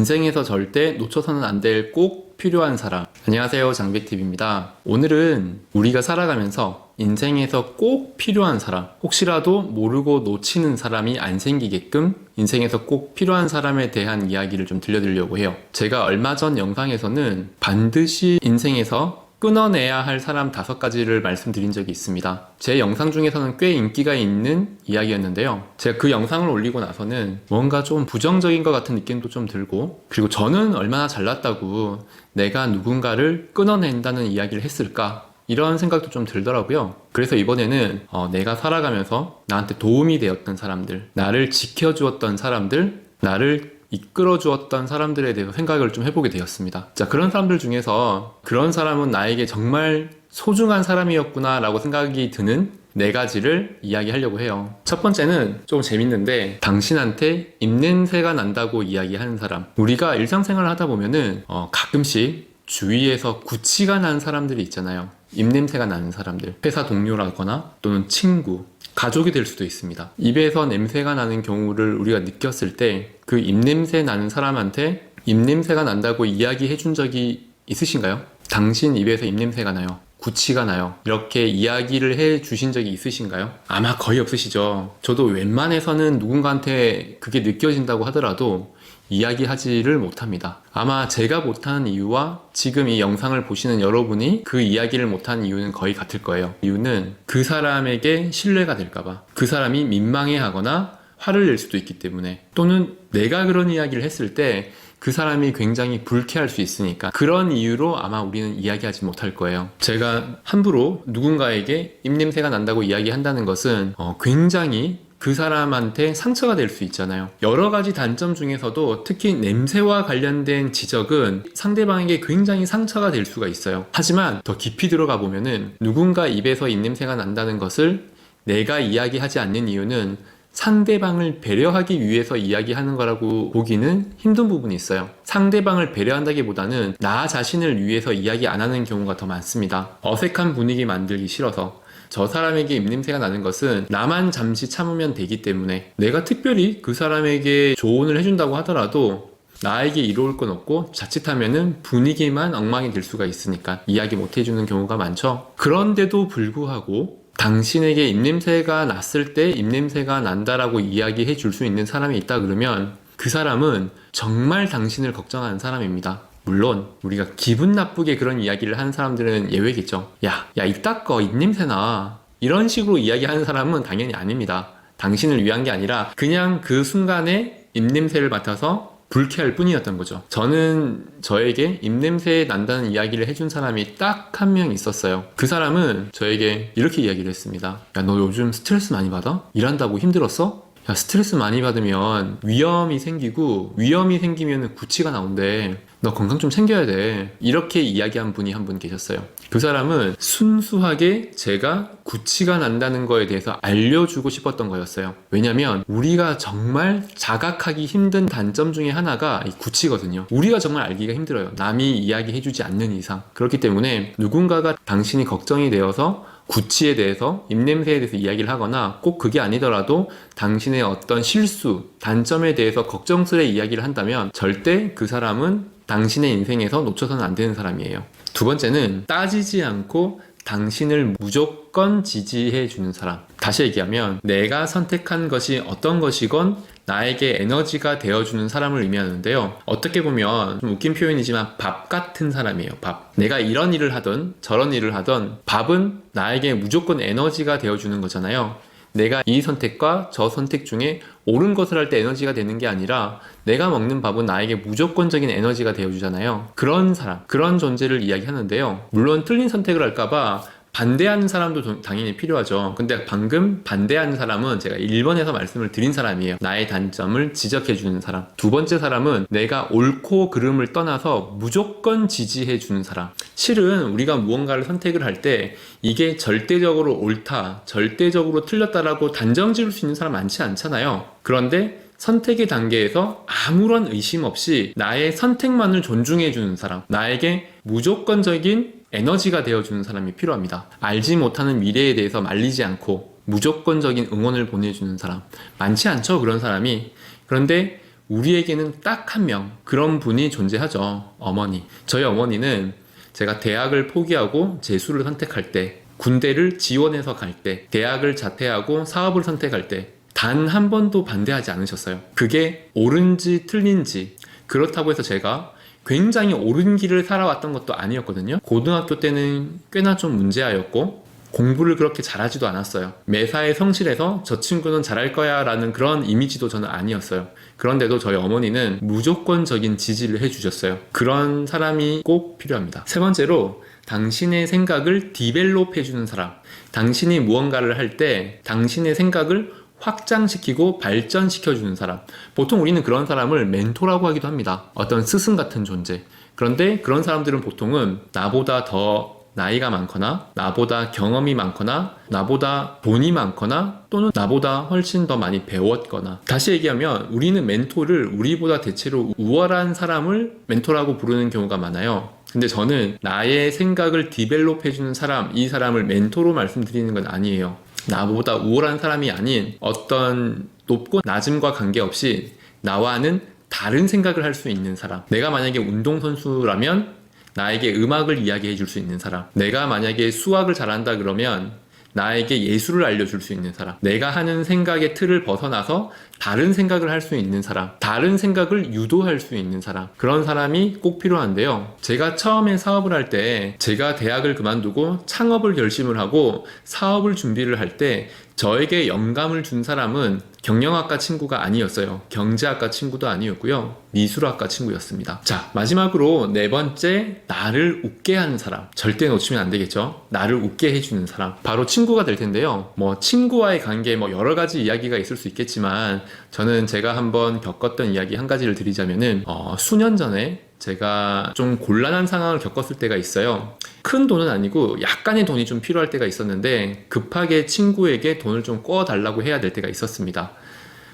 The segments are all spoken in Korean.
인생에서 절대 놓쳐서는 안 될 꼭 필요한 사람. 안녕하세요. 장백TV입니다. 오늘은 우리가 살아가면서 인생에서 꼭 필요한 사람, 혹시라도 모르고 놓치는 사람이 안 생기게끔 인생에서 꼭 필요한 사람에 대한 이야기를 좀 들려드리려고 해요. 제가 얼마 전 영상에서는 반드시 인생에서 끊어내야 할 사람 다섯 가지를 말씀드린 적이 있습니다. 제 영상 중에서는 꽤 인기가 있는 이야기였는데요. 제가 그 영상을 올리고 나서는 뭔가 좀 부정적인 것 같은 느낌도 좀 들고, 그리고 저는 얼마나 잘났다고 내가 누군가를 끊어낸다는 이야기를 했을까? 이런 생각도 좀 들더라고요. 그래서 이번에는 어, 내가 살아가면서 나한테 도움이 되었던 사람들, 나를 지켜주었던 사람들, 나를 이끌어 주었던 사람들에 대해서 생각을 좀 해보게 되었습니다. 자, 그런 사람들 중에서 그런 사람은 나에게 정말 소중한 사람이었구나 라고 생각이 드는 네 가지를 이야기하려고 해요. 첫 번째는 좀 재밌는데 당신한테 입냄새가 난다고 이야기하는 사람. 우리가 일상생활을 하다 보면은 어, 가끔씩 주위에서 구치가 난 사람들이 있잖아요. 입냄새가 나는 사람들. 회사 동료라거나 또는 친구, 가족이 될 수도 있습니다. 입에서 냄새가 나는 경우를 우리가 느꼈을 때 그 입냄새 나는 사람한테 입냄새가 난다고 이야기해 준 적이 있으신가요? 당신 입에서 입냄새가 나요. 구치가 나요. 이렇게 이야기를 해 주신 적이 있으신가요? 아마 거의 없으시죠. 저도 웬만해서는 누군가한테 그게 느껴진다고 하더라도 이야기하지를 못합니다. 아마 제가 못하는 이유와 지금 이 영상을 보시는 여러분이 그 이야기를 못하는 이유는 거의 같을 거예요. 이유는 그 사람에게 신뢰가 될까봐. 그 사람이 민망해 하거나 화를 낼 수도 있기 때문에. 또는 내가 그런 이야기를 했을 때 그 사람이 굉장히 불쾌할 수 있으니까 그런 이유로 아마 우리는 이야기하지 못할 거예요. 제가 함부로 누군가에게 입냄새가 난다고 이야기한다는 것은 어, 굉장히 그 사람한테 상처가 될 수 있잖아요. 여러 가지 단점 중에서도 특히 냄새와 관련된 지적은 상대방에게 굉장히 상처가 될 수가 있어요. 하지만 더 깊이 들어가 보면은 누군가 입에서 입냄새가 난다는 것을 내가 이야기하지 않는 이유는 상대방을 배려하기 위해서 이야기하는 거라고 보기는 힘든 부분이 있어요. 상대방을 배려한다기보다는 나 자신을 위해서 이야기 안 하는 경우가 더 많습니다. 어색한 분위기 만들기 싫어서. 저 사람에게 입냄새가 나는 것은 나만 잠시 참으면 되기 때문에 내가 특별히 그 사람에게 조언을 해준다고 하더라도 나에게 이로울 건 없고 자칫하면은 분위기만 엉망이 될 수가 있으니까 이야기 못 해주는 경우가 많죠. 그런데도 불구하고 당신에게 입냄새가 났을 때 입냄새가 난다라고 이야기해 줄 수 있는 사람이 있다 그러면 그 사람은 정말 당신을 걱정하는 사람입니다. 물론 우리가 기분 나쁘게 그런 이야기를 하는 사람들은 예외겠죠. 야, 야 이따 거 입냄새나 이런 식으로 이야기하는 사람은 당연히 아닙니다. 당신을 위한 게 아니라 그냥 그 순간에 입냄새를 맡아서 불쾌할 뿐이었던 거죠. 저는 저에게 입냄새 난다는 이야기를 해준 사람이 딱 한 명 있었어요. 그 사람은 저에게 이렇게 이야기를 했습니다. 야, 너 요즘 스트레스 많이 받아? 일한다고 힘들었어? 야, 스트레스 많이 받으면 위험이 생기고 위험이 생기면 구치가 나온대. 너 건강 좀 챙겨야 돼. 이렇게 이야기한 분이 한 분 계셨어요. 그 사람은 순수하게 제가 구치가 난다는 거에 대해서 알려주고 싶었던 거였어요. 왜냐면 우리가 정말 자각하기 힘든 단점 중에 하나가 이 구치거든요. 우리가 정말 알기가 힘들어요. 남이 이야기해주지 않는 이상. 그렇기 때문에 누군가가 당신이 걱정이 되어서 구치에 대해서 입냄새에 대해서 이야기를 하거나 꼭 그게 아니더라도 당신의 어떤 실수, 단점에 대해서 걱정스레 이야기를 한다면 절대 그 사람은 당신의 인생에서 놓쳐서는 안 되는 사람이에요. 두 번째는 따지지 않고 당신을 무조건 지지해 주는 사람. 다시 얘기하면 내가 선택한 것이 어떤 것이건 나에게 에너지가 되어주는 사람을 의미하는데요. 어떻게 보면 좀 웃긴 표현이지만 밥 같은 사람이에요. 밥. 내가 이런 일을 하던 저런 일을 하던 밥은 나에게 무조건 에너지가 되어주는 거잖아요. 내가 이 선택과 저 선택 중에 옳은 것을 할 때 에너지가 되는 게 아니라 내가 먹는 밥은 나에게 무조건적인 에너지가 되어주잖아요. 그런 사람, 그런 존재를 이야기하는데요. 물론 틀린 선택을 할까봐 반대하는 사람도 좀 당연히 필요하죠. 근데 방금 반대하는 사람은 제가 1번에서 말씀을 드린 사람이에요. 나의 단점을 지적해주는 사람. 두 번째 사람은 내가 옳고 그름을 떠나서 무조건 지지해주는 사람. 실은 우리가 무언가를 선택을 할 때 이게 절대적으로 옳다, 절대적으로 틀렸다라고 단정 지을 수 있는 사람 많지 않잖아요. 그런데 선택의 단계에서 아무런 의심 없이 나의 선택만을 존중해주는 사람, 나에게 무조건적인 에너지가 되어주는 사람이 필요합니다. 알지 못하는 미래에 대해서 말리지 않고 무조건적인 응원을 보내주는 사람. 많지 않죠, 그런 사람이. 그런데 우리에게는 딱 한 명 그런 분이 존재하죠. 어머니. 저희 어머니는 제가 대학을 포기하고 재수를 선택할 때, 군대를 지원해서 갈 때, 대학을 자퇴하고 사업을 선택할 때, 단 한 번도 반대하지 않으셨어요. 그게 옳은지 틀린지, 그렇다고 해서 제가 굉장히 옳은 길을 살아왔던 것도 아니었거든요. 고등학교 때는 꽤나 좀 문제아였고, 공부를 그렇게 잘하지도 않았어요. 매사에 성실해서 저 친구는 잘할 거야 라는 그런 이미지도 저는 아니었어요. 그런데도 저희 어머니는 무조건적인 지지를 해주셨어요. 그런 사람이 꼭 필요합니다. 세 번째로, 당신의 생각을 디벨롭 해주는 사람. 당신이 무언가를 할 때 당신의 생각을 확장시키고 발전시켜주는 사람. 보통 우리는 그런 사람을 멘토라고 하기도 합니다. 어떤 스승 같은 존재. 그런데 그런 사람들은 보통은 나보다 더 나이가 많거나, 나보다 경험이 많거나, 나보다 돈이 많거나, 또는 나보다 훨씬 더 많이 배웠거나. 다시 얘기하면 우리는 멘토를 우리보다 대체로 우월한 사람을 멘토라고 부르는 경우가 많아요. 근데 저는 나의 생각을 디벨롭 해주는 사람, 이 사람을 멘토로 말씀드리는 건 아니에요. 나보다 우월한 사람이 아닌 어떤 높고 낮음과 관계없이 나와는 다른 생각을 할 수 있는 사람. 내가 만약에 운동선수라면 나에게 음악을 이야기해 줄 수 있는 사람. 내가 만약에 수학을 잘한다 그러면 나에게 예술을 알려줄 수 있는 사람. 내가 하는 생각의 틀을 벗어나서 다른 생각을 할 수 있는 사람. 다른 생각을 유도할 수 있는 사람. 그런 사람이 꼭 필요한데요. 제가 처음에 사업을 할 때 제가 대학을 그만두고 창업을 결심을 하고 사업을 준비를 할 때 저에게 영감을 준 사람은 경영학과 친구가 아니었어요. 경제학과 친구도 아니었고요. 미술학과 친구였습니다. 자, 마지막으로 네 번째, 나를 웃게 하는 사람. 절대 놓치면 안 되겠죠? 나를 웃게 해주는 사람. 바로 친구가 될 텐데요. 뭐, 친구와의 관계, 뭐, 여러 가지 이야기가 있을 수 있겠지만, 저는 제가 한번 겪었던 이야기 한 가지를 드리자면은, 어, 수년 전에 제가 좀 곤란한 상황을 겪었을 때가 있어요. 큰 돈은 아니고 약간의 돈이 좀 필요할 때가 있었는데 급하게 친구에게 돈을 좀 꿔달라고 해야 될 때가 있었습니다.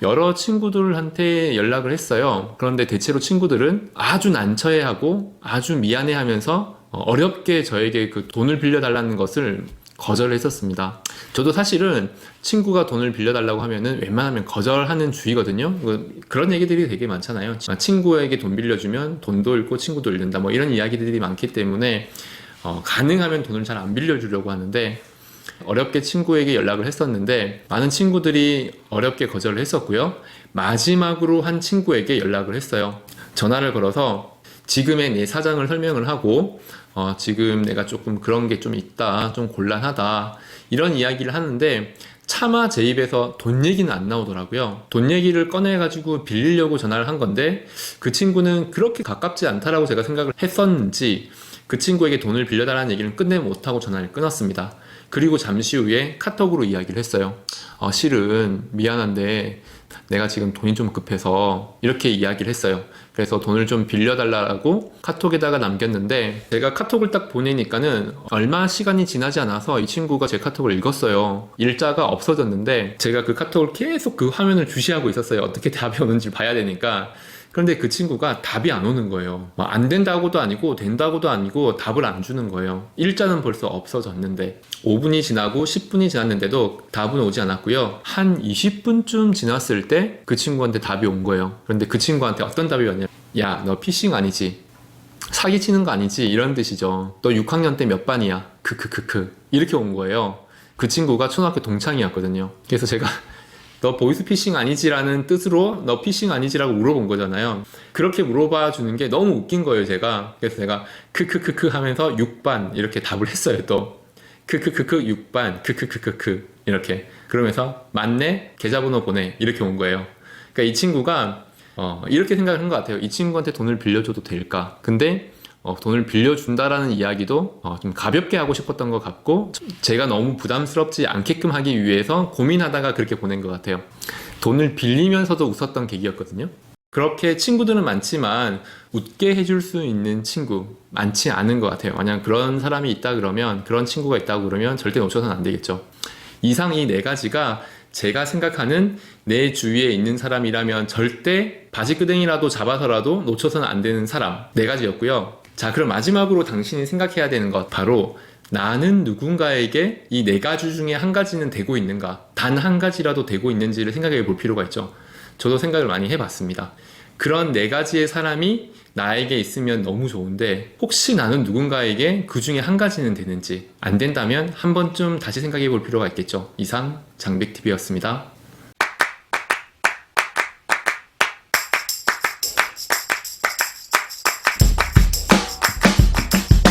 여러 친구들한테 연락을 했어요. 그런데 대체로 친구들은 아주 난처해하고 아주 미안해하면서 어, 어렵게 저에게 그 돈을 빌려달라는 것을 거절했었습니다. 저도 사실은 친구가 돈을 빌려달라고 하면은 웬만하면 거절하는 주의거든요. 그- 그런 얘기들이 되게 많잖아요. 친구에게 돈 빌려주면 돈도 잃고 친구도 잃는다. 뭐 이런 이야기들이 많기 때문에 어, 가능하면 돈을 잘 안 빌려주려고 하는데 어렵게 친구에게 연락을 했었는데 많은 친구들이 어렵게 거절을 했었고요. 마지막으로 한 친구에게 연락을 했어요. 전화를 걸어서 지금의 내 사정을 설명을 하고 어, 지금 내가 조금 그런 게 좀 있다, 좀 곤란하다 이런 이야기를 하는데 차마 제 입에서 돈 얘기는 안 나오더라고요. 돈 얘기를 꺼내가지고 빌리려고 전화를 한 건데 그 친구는 그렇게 가깝지 않다라고 제가 생각을 했었는지 그 친구에게 돈을 빌려달라는 얘기를 끝내 못하고 전화를 끊었습니다. 그리고 잠시 후에 카톡으로 이야기를 했어요. 어, 실은 미안한데 내가 지금 돈이 좀 급해서 이렇게 이야기를 했어요. 그래서 돈을 좀 빌려달라고 카톡에다가 남겼는데 제가 카톡을 딱 보내니까는 얼마 시간이 지나지 않아서 이 친구가 제 카톡을 읽었어요. 일자가 없어졌는데 제가 그 카톡을 계속 그 화면을 주시하고 있었어요. 어떻게 답이 오는지 봐야 되니까. 그런데 그 친구가 답이 안 오는 거예요. 뭐안 된다고도 아니고 된다고도 아니고 답을 안 주는 거예요. 일자는 벌써 없어졌는데 5분이 지나고 10분이 지났는데도 답은 오지 않았고요. 한 20분쯤 지났을 때 그 친구한테 답이 온 거예요. 그런데 그 친구한테 어떤 답이 왔냐? 야, 너 피싱 아니지? 사기치는 거 아니지? 이런 뜻이죠. 너 6학년 때 몇 반이야? 크크크크. 이렇게 온 거예요. 그 친구가 초등학교 동창이었거든요. 그래서 제가 너 보이스 피싱 아니지라는 뜻으로 너 피싱 아니지라고 물어본 거잖아요. 그렇게 물어봐 주는 게 너무 웃긴 거예요, 제가. 그래서 제가 크크크크 하면서 6반 이렇게 답을 했어요, 또. 크크크크 6반 크크크크크 이렇게 그러면서 맞네 계좌번호 보내 이렇게 온 거예요. 그러니까 이 친구가 어, 이렇게 생각을 한 것 같아요. 이 친구한테 돈을 빌려줘도 될까? 근데 어, 돈을 빌려준다라는 이야기도 어, 좀 가볍게 하고 싶었던 것 같고 제가 너무 부담스럽지 않게끔 하기 위해서 고민하다가 그렇게 보낸 것 같아요. 돈을 빌리면서도 웃었던 계기였거든요. 그렇게 친구들은 많지만 웃게 해줄 수 있는 친구 많지 않은 것 같아요. 만약 그런 사람이 있다 그러면 그런 친구가 있다고 그러면 절대 놓쳐서는 안 되겠죠. 이상 이 네 가지가 제가 생각하는 내 주위에 있는 사람이라면 절대 바지끄댕이라도 잡아서라도 놓쳐서는 안 되는 사람 네 가지였고요. 자, 그럼 마지막으로 당신이 생각해야 되는 것 바로 나는 누군가에게 이 네 가지 중에 한 가지는 되고 있는가? 단 한 가지라도 되고 있는지를 생각해 볼 필요가 있죠. 저도 생각을 많이 해봤습니다. 그런 네 가지의 사람이 나에게 있으면 너무 좋은데 혹시 나는 누군가에게 그 중에 한 가지는 되는지 안 된다면 한 번쯤 다시 생각해 볼 필요가 있겠죠. 이상 장백TV였습니다.